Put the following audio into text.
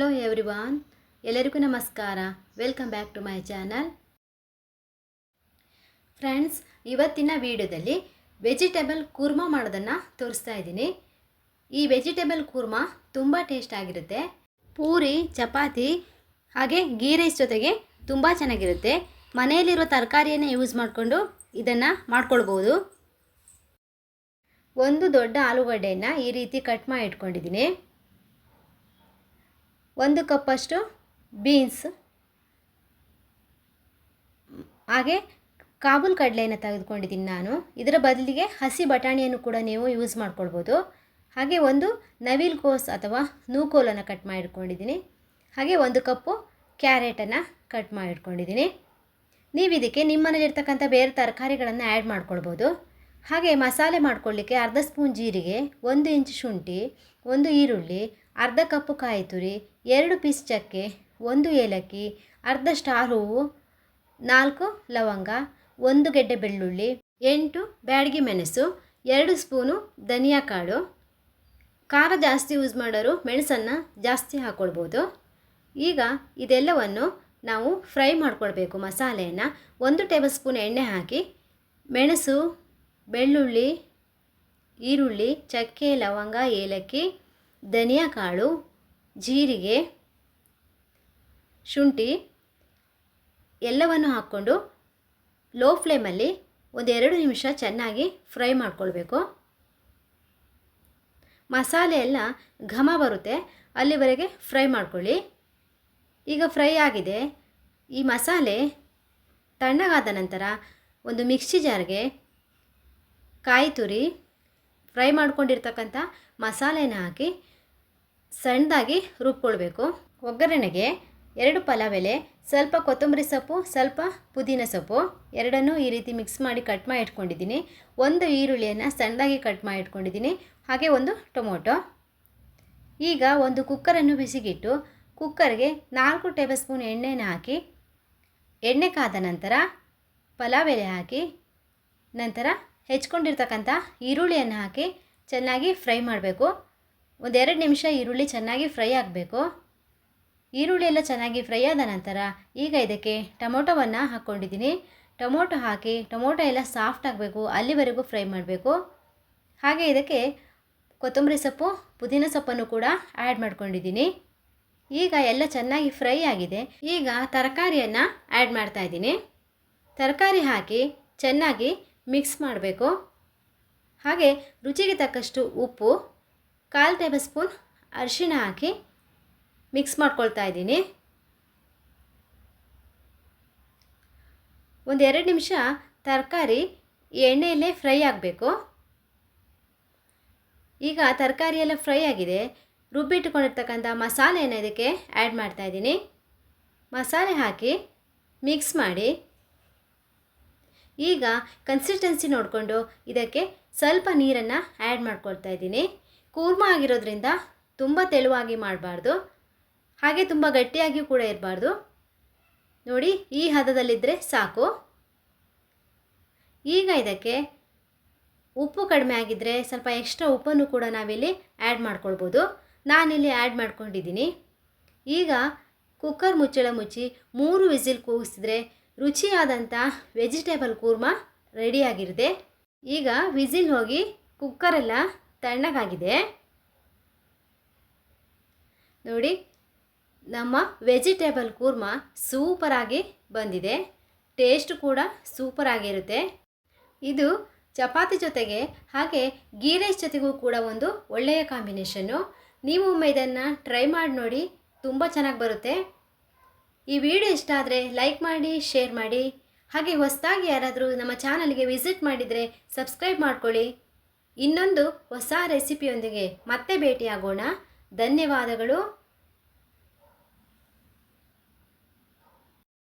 Hello everyone ಎಲ್ಲರಿಗೂ ನಮಸ್ಕಾರ. Welcome back to my channel friends ಇವತ್ತಿನ ವಿಡಿಯೋದಲ್ಲಿ ವೆಜಿಟೇಬಲ್ ಕುರ್ಮಾ ಮಾಡೋದನ್ನು ತೋರಿಸ್ತಾ ಇದ್ದೀನಿ. ಈ ವೆಜಿಟೇಬಲ್ ಕುರ್ಮಾ ತುಂಬ ಟೇಸ್ಟ್ ಆಗಿರುತ್ತೆ. ಪೂರಿ, ಚಪಾತಿ, ಹಾಗೆ ಗೀ ರೈಸ್ ಜೊತೆಗೆ ತುಂಬ ಚೆನ್ನಾಗಿರುತ್ತೆ. ಮನೆಯಲ್ಲಿರೋ ತರಕಾರಿಯನ್ನೇ ಯೂಸ್ ಮಾಡಿಕೊಂಡು ಇದನ್ನು ಮಾಡ್ಕೊಳ್ಬೋದು. ಒಂದು ದೊಡ್ಡ ಆಲೂಗಡ್ಡೆಯನ್ನು ಈ ರೀತಿ ಕಟ್ ಮಾಡಿ ಇಟ್ಕೊಂಡಿದ್ದೀನಿ. ಒಂದು ಕಪ್ಪಷ್ಟು ಬೀನ್ಸ್ ಹಾಗೆ ಕಾಬೂಲ್ ಕಡಲೆಯನ್ನು ತೆಗೆದುಕೊಂಡಿದ್ದೀನಿ ನಾನು. ಇದರ ಬದಲಿಗೆ ಹಸಿ ಬಟಾಣಿಯನ್ನು ಕೂಡ ನೀವು ಯೂಸ್ ಮಾಡ್ಕೊಳ್ಬೋದು. ಹಾಗೆ ಒಂದು ನವಿಲ್ ಕೋಸ್ ಅಥವಾ ನೂಕೋಲನ್ನು ಕಟ್ ಮಾಡಿಟ್ಕೊಂಡಿದ್ದೀನಿ. ಹಾಗೆ ಒಂದು ಕಪ್ಪು ಕ್ಯಾರೆಟನ್ನು ಕಟ್ ಮಾಡಿಟ್ಕೊಂಡಿದ್ದೀನಿ. ನೀವು ಇದಕ್ಕೆ ನಿಮ್ಮ ಮನೇಲಿರ್ತಕ್ಕಂಥ ಬೇರೆ ತರಕಾರಿಗಳನ್ನು ಆ್ಯಡ್ ಮಾಡ್ಕೊಳ್ಬೋದು. ಹಾಗೆ ಮಸಾಲೆ ಮಾಡ್ಕೊಳ್ಳಿಕ್ಕೆ ಅರ್ಧ ಸ್ಪೂನ್ ಜೀರಿಗೆ, ಒಂದು ಇಂಚು ಶುಂಠಿ ಒಂದು ಈರುಳ್ಳಿ, ಅರ್ಧ ಕಪ್ಪು ಕಾಯಿ ತುರಿ, ಎರಡು ಪೀಸ್ ಚಕ್ಕೆ, ಒಂದು ಏಲಕ್ಕಿ, ಅರ್ಧ ಸ್ಟಾರ್ ಹೂವು, ನಾಲ್ಕು ಲವಂಗ, ಒಂದು ಗೆಡ್ಡೆ ಬೆಳ್ಳುಳ್ಳಿ, ಎಂಟು ಬ್ಯಾಡಗಿ ಮೆಣಸು, ಎರಡು ಸ್ಪೂನು ಧನಿಯಾ ಕಾಳು. ಖಾರ ಜಾಸ್ತಿ ಯೂಸ್ ಮಾಡೋರು ಮೆಣಸನ್ನು ಜಾಸ್ತಿ ಹಾಕ್ಕೊಳ್ಬೋದು ಈಗ ಇದೆಲ್ಲವನ್ನು ನಾವು ಫ್ರೈ ಮಾಡಿಕೊಳ್ಬೇಕು ಮಸಾಲೆಯನ್ನು. ಒಂದು ಟೇಬಲ್ ಸ್ಪೂನ್ ಎಣ್ಣೆ ಹಾಕಿ, ಮೆಣಸು, ಬೆಳ್ಳುಳ್ಳಿ ಈರುಳ್ಳಿ, ಚಕ್ಕೆ, ಲವಂಗ, ಏಲಕ್ಕಿ, ಧನಿಯಾ ಕಾಳು, ಜೀರಿಗೆ, ಶುಂಠಿ ಎಲ್ಲವನ್ನು ಹಾಕ್ಕೊಂಡು ಲೋ ಫ್ಲೇಮಲ್ಲಿ ಒಂದೆರಡು ನಿಮಿಷ ಚೆನ್ನಾಗಿ ಫ್ರೈ ಮಾಡ್ಕೊಳ್ಬೇಕು. ಮಸಾಲೆ ಎಲ್ಲ ಘಮ ಬರುತ್ತೆ, ಅಲ್ಲಿವರೆಗೆ ಫ್ರೈ ಮಾಡ್ಕೊಳ್ಳಿ. ಈಗ ಫ್ರೈ ಆಗಿದೆ. ಈ ಮಸಾಲೆ ತಣ್ಣಗಾದ ನಂತರ ಒಂದು ಮಿಕ್ಸಿ ಜಾರ್ಗೆ ಕಾಯಿ ತುರಿ ಫ್ರೈ ಮಾಡ್ಕೊಂಡಿರ್ತಕ್ಕಂಥ ಮಸಾಲೆನ ಹಾಕಿ ಸಣ್ಣದಾಗಿ ರುಬ್ಕೊಳ್ಬೇಕು. ಒಗ್ಗರಣೆಗೆ ಎರಡು ಪಲಾವ್ ಎಲೆ ಸ್ವಲ್ಪ ಕೊತ್ತಂಬರಿ ಸೊಪ್ಪು, ಸ್ವಲ್ಪ ಪುದೀನ ಸೊಪ್ಪು. ಎರಡನ್ನೂ ಈ ರೀತಿ ಮಿಕ್ಸ್ ಮಾಡಿ ಕಟ್ ಮಾಡಿ ಇಟ್ಕೊಂಡಿದ್ದೀನಿ. ಒಂದು ಈರುಳ್ಳಿಯನ್ನು ಸಣ್ಣದಾಗಿ ಕಟ್ ಮಾಡಿ ಇಟ್ಕೊಂಡಿದ್ದೀನಿ. ಹಾಗೆ ಒಂದು ಟೊಮೊಟೊ. ಈಗ ಒಂದು ಕುಕ್ಕರನ್ನು ಬಿಸಿಗಿಟ್ಟು ಕುಕ್ಕರ್ಗೆ ನಾಲ್ಕು ಟೇಬಲ್ ಸ್ಪೂನ್ ಎಣ್ಣೆನ ಹಾಕಿ, ಎಣ್ಣೆ ಕಾದ ನಂತರ ಪಲಾವ್ ಎಲೆ ಹಾಕಿ ನಂತರ ಹೆಚ್ಕೊಂಡಿರ್ತಕ್ಕಂಥ ಈರುಳ್ಳಿಯನ್ನು ಹಾಕಿ ಚೆನ್ನಾಗಿ ಫ್ರೈ ಮಾಡಬೇಕು. ಒಂದೆರಡು ನಿಮಿಷ ಈರುಳ್ಳಿ ಚೆನ್ನಾಗಿ ಫ್ರೈ ಆಗಬೇಕು. ಈರುಳ್ಳಿ ಎಲ್ಲ ಚೆನ್ನಾಗಿ ಫ್ರೈ ಆದ ನಂತರ ಈಗ ಇದಕ್ಕೆ ಟೊಮೊಟೊವನ್ನು ಹಾಕ್ಕೊಂಡಿದ್ದೀನಿ. ಟೊಮೊಟೊ ಹಾಕಿ ಟೊಮೊಟೊ ಎಲ್ಲ ಸಾಫ್ಟ್ ಆಗಬೇಕು, ಅಲ್ಲಿವರೆಗೂ ಫ್ರೈ ಮಾಡಬೇಕು. ಹಾಗೆ ಇದಕ್ಕೆ ಕೊತ್ತಂಬರಿ ಸೊಪ್ಪು, ಪುದೀನ ಸೊಪ್ಪನ್ನು ಕೂಡ ಆ್ಯಡ್ ಮಾಡ್ಕೊಂಡಿದ್ದೀನಿ. ಈಗ ಎಲ್ಲ ಚೆನ್ನಾಗಿ ಫ್ರೈ ಆಗಿದೆ. ಈಗ ತರಕಾರಿಯನ್ನು ಆ್ಯಡ್ ಮಾಡ್ತಾ ಇದ್ದೀನಿ. ತರಕಾರಿ ಹಾಕಿ ಚೆನ್ನಾಗಿ ಮಿಕ್ಸ್ ಮಾಡಬೇಕು. ಹಾಗೆ ರುಚಿಗೆ ತಕ್ಕಷ್ಟು ಉಪ್ಪು, ಕಾಲು ಟೇಬಲ್ ಸ್ಪೂನ್ ಅರಿಶಿಣ ಹಾಕಿ ಮಿಕ್ಸ್ ಮಾಡ್ಕೊಳ್ತಾ ಇದ್ದೀನಿ. ಒಂದು ಎರಡು ನಿಮಿಷ ತರಕಾರಿ ಎಣ್ಣೆಯಲ್ಲೇ ಫ್ರೈ ಆಗಬೇಕು. ಈಗ ತರಕಾರಿ ಎಲ್ಲ ಫ್ರೈ ಆಗಿದೆ. ರುಬ್ಬಿಟ್ಟುಕೊಂಡಿರ್ತಕ್ಕಂಥ ಮಸಾಲೆಯನ್ನು ಇದಕ್ಕೆ ಆ್ಯಡ್ ಮಾಡ್ತಾ ಇದ್ದೀನಿ. ಮಸಾಲೆ ಹಾಕಿ ಮಿಕ್ಸ್ ಮಾಡಿ ಈಗ ಕನ್ಸಿಸ್ಟೆನ್ಸಿ ನೋಡಿಕೊಂಡು ಇದಕ್ಕೆ ಸ್ವಲ್ಪ ನೀರನ್ನು ಆ್ಯಡ್ ಮಾಡ್ಕೊಳ್ತಾ ಇದ್ದೀನಿ. ಕೂರ್ಮ ಆಗಿರೋದ್ರಿಂದ ತುಂಬ ತೆಳುವಾಗಿ ಮಾಡಬಾರ್ದು. ಹಾಗೆ ತುಂಬ ಗಟ್ಟಿಯಾಗಿಯೂ ಕೂಡ ಇರಬಾರ್ದು. ನೋಡಿ, ಈ ಹದದಲ್ಲಿದ್ದರೆ ಸಾಕು. ಈಗ ಇದಕ್ಕೆ ಉಪ್ಪು ಕಡಿಮೆ ಆಗಿದ್ದರೆ ಸ್ವಲ್ಪ ಎಕ್ಸ್ಟ್ರಾ ಉಪ್ಪನ್ನು ಕೂಡ ನಾವಿಲ್ಲಿ ಆ್ಯಡ್ ಮಾಡ್ಕೊಳ್ಬೋದು. ನಾನಿಲ್ಲಿ ಆ್ಯಡ್ ಮಾಡ್ಕೊಂಡಿದ್ದೀನಿ. ಈಗ ಕುಕ್ಕರ್ ಮುಚ್ಚಳ ಮುಚ್ಚಿ ಮೂರು ವಿಸಿಲ್ ಕೂಗಿಸಿದ್ರೆ ರುಚಿಯಾದಂಥ ವೆಜಿಟೇಬಲ್ ಕೂರ್ಮಾ ರೆಡಿಯಾಗಿರುತ್ತೆ. ಈಗ ವಿಸಿಲ್ ಹೋಗಿ ಕುಕ್ಕರೆಲ್ಲ ತಣ್ಣಗಾಗಿದೆ. ನೋಡಿ, ನಮ್ಮ ವೆಜಿಟೇಬಲ್ ಕೂರ್ಮಾ ಸೂಪರಾಗಿ ಬಂದಿದೆ. ಟೇಸ್ಟ್ ಕೂಡ ಸೂಪರಾಗಿರುತ್ತೆ. ಇದು ಚಪಾತಿ ಜೊತೆಗೆ ಹಾಗೆ ಗೀ ರೈಸ್ ಜೊತೆಗೂ ಕೂಡ ಒಂದು ಒಳ್ಳೆಯ ಕಾಂಬಿನೇಷನ್ನು. ನೀವು ಒಮ್ಮೆ ಇದನ್ನು ಟ್ರೈ ಮಾಡಿ ನೋಡಿ, ತುಂಬ ಚೆನ್ನಾಗಿ ಬರುತ್ತೆ. ಈ ವಿಡಿಯೋ ಇಷ್ಟ ಆದರೆ ಲೈಕ್ ಮಾಡಿ ಶೇರ್ ಮಾಡಿ, ಹಾಗೆ ಹೊಸದಾಗಿ ಯಾರಾದರೂ ನಮ್ಮ ಚಾನಲ್ಗೆ ವಿಸಿಟ್ ಮಾಡಿದರೆ ಸಬ್ಸ್ಕ್ರೈಬ್ ಮಾಡ್ಕೊಳ್ಳಿ. ಇನ್ನೊಂದು ಹೊಸ ರೆಸಿಪಿಯೊಂದಿಗೆ ಮತ್ತೆ ಭೇಟಿಯಾಗೋಣ. ಧನ್ಯವಾದಗಳು.